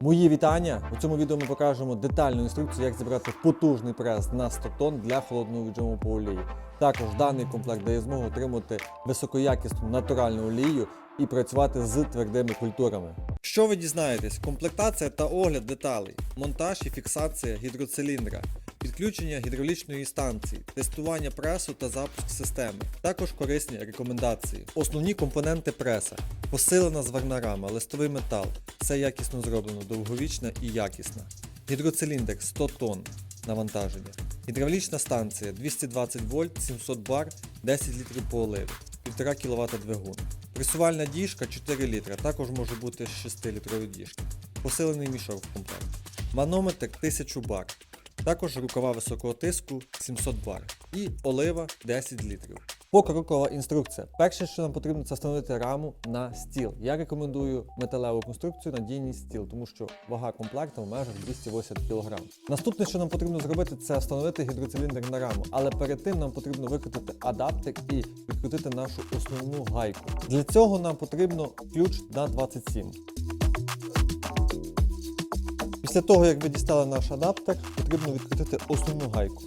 Мої вітання! У цьому відео ми покажемо детальну інструкцію, як зібрати потужний прес на 100 тонн для холодного віджиму по олії. Також даний комплект дає змогу отримати високоякісну натуральну олію і працювати з твердими культурами. Що ви дізнаєтесь? Комплектація та огляд деталей, монтаж і фіксація гідроциліндра, підключення гідравлічної станції, тестування пресу та запуск системи, також корисні рекомендації. Основні компоненти преса, посилена зварна рама, листовий метал, все якісно зроблено, довговічна і якісна. Гідроциліндр 100 тонн навантаження. Гідравлічна станція 220 вольт, 700 бар, 10 літрів по оливі, 1,5 кВт двигун. Пресувальна діжка 4 літра, також може бути 6-літрові діжки. Посилений мішок в комплект. Манометр 1000 бар. Також рукава високого тиску 700 бар. І олива 10 літрів. Покрокова інструкція. Перше, що нам потрібно, це встановити раму на стіл. Я рекомендую металеву конструкцію надійний стіл, тому що вага комплекту в межах 280 кг. Наступне, що нам потрібно зробити, це встановити гідроциліндр на раму. Але перед тим нам потрібно викрутити адаптер і відкрутити нашу основну гайку. Для цього нам потрібно ключ на 27. Після того, як ви дістали наш адаптер, потрібно відкрутити основну гайку.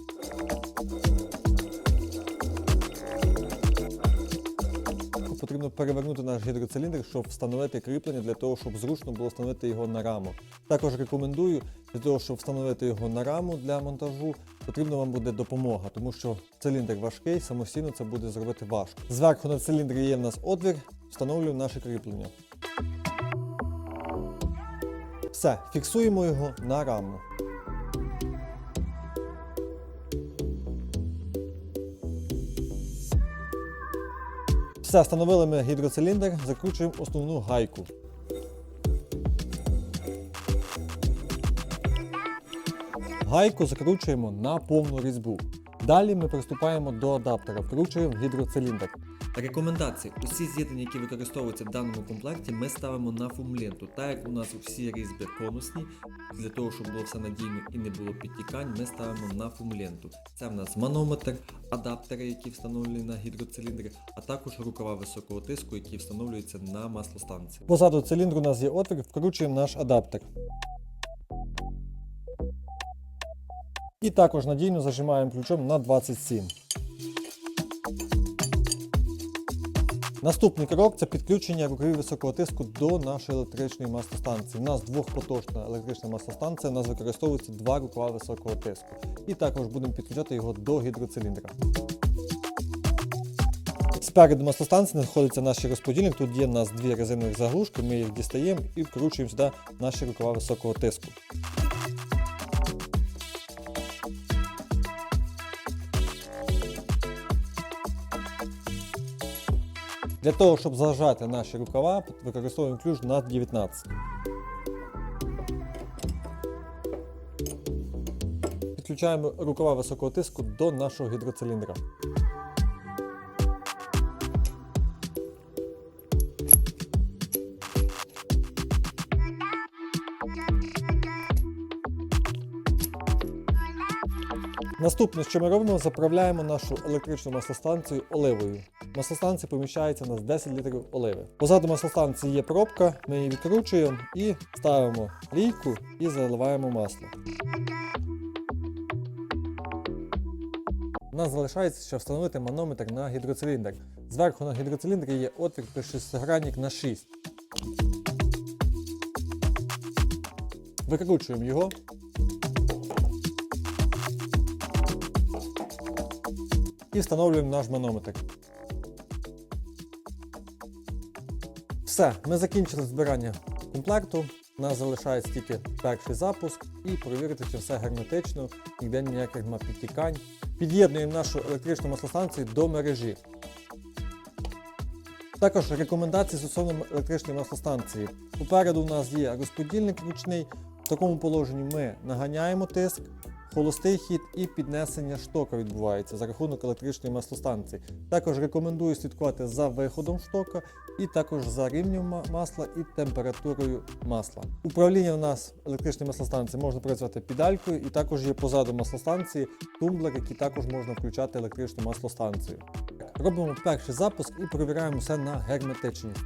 Потрібно перевернути наш гідроциліндр, щоб встановити кріплення для того, щоб зручно було встановити його на раму. Також рекомендую для того, щоб встановити його на раму для монтажу, потрібна вам буде допомога, тому що циліндр важкий, самостійно це буде зробити важко. Зверху на циліндрі є в нас отвір, встановлюємо наше кріплення. Все, фіксуємо його на раму. Все, встановили ми гідроциліндр, закручуємо основну гайку. Гайку закручуємо на повну різьбу. Далі ми приступаємо до адаптера, вкручуємо гідроциліндр. Рекомендації. Усі з'єднання, які використовуються в даному комплекті, ми ставимо на фумленту. Так як у нас всі різьби конусні, для того, щоб було все надійно і не було підтікань, ми ставимо на фумленту. Це в нас манометр, адаптери, які встановлені на гідроциліндрі, а також рукава високого тиску, які встановлюються на маслостанції. Позаду циліндру у нас є отвір, вкручуємо наш адаптер. І також надійно зажимаємо ключом на 27. Наступний крок це підключення рукавів високого тиску до нашої електричної маслостанції. У нас двохпоточна електрична маслостанція, у нас використовується два рукава високого тиску. І також будемо підключати його до гідроциліндра. Спереду маслостанції знаходиться наш розподільник. Тут є у нас дві резинових заглушки, ми їх дістаємо і вкручуємо сюди наші рукава високого тиску. Для того, щоб зажати наші рукава, використовуємо ключ на 19. Підключаємо рукава високого тиску до нашого гідроциліндра. Наступне, що ми робимо, заправляємо нашу електричну маслостанцію оливою. Маслостанція поміщається у нас 10 літрів оливи. Позаду маслостанції є пробка, ми її відкручуємо і ставимо лійку і заливаємо масло. У нас залишається ще встановити манометр на гідроциліндр. Зверху на гідроциліндрі є отвір при шестигранник на 6. Викручуємо його. І встановлюємо наш манометр. Все, ми закінчили збирання комплекту. У нас залишається тільки перший запуск і перевірити, чи все герметично, ніде ніяких підтікань. Під'єднуємо нашу електричну маслостанцію до мережі. Також рекомендації стосовно електричної маслостанції. Попереду у нас є розподільник ручний. В такому положенні ми наганяємо тиск, холостий хід і піднесення штока відбувається за рахунок електричної маслостанції. Також рекомендую слідкувати за виходом штока і також за рівнем масла і температурою масла. Управління у нас електричної маслостанції можна працювати педалькою, і також є позаду маслостанції тумблер, який також можна включати електричну маслостанцію. Робимо перший запуск і перевіряємо все на герметичність.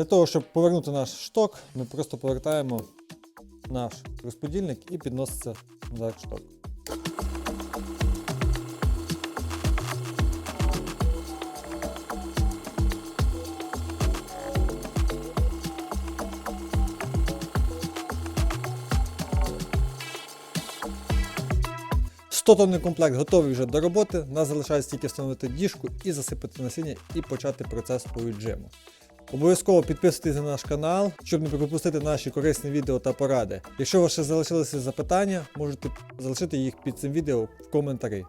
Для того, щоб повернути наш шток, ми просто повертаємо наш розподільник і підноситься назад шток. Стотонний комплект готовий вже до роботи. Нас залишається тільки встановити діжку і засипати насіння і почати процес по віджиму. Обов'язково підписуйтесь на наш канал, щоб не пропустити наші корисні відео та поради. Якщо у вас ще залишилися запитання, можете залишити їх під цим відео в коментарі.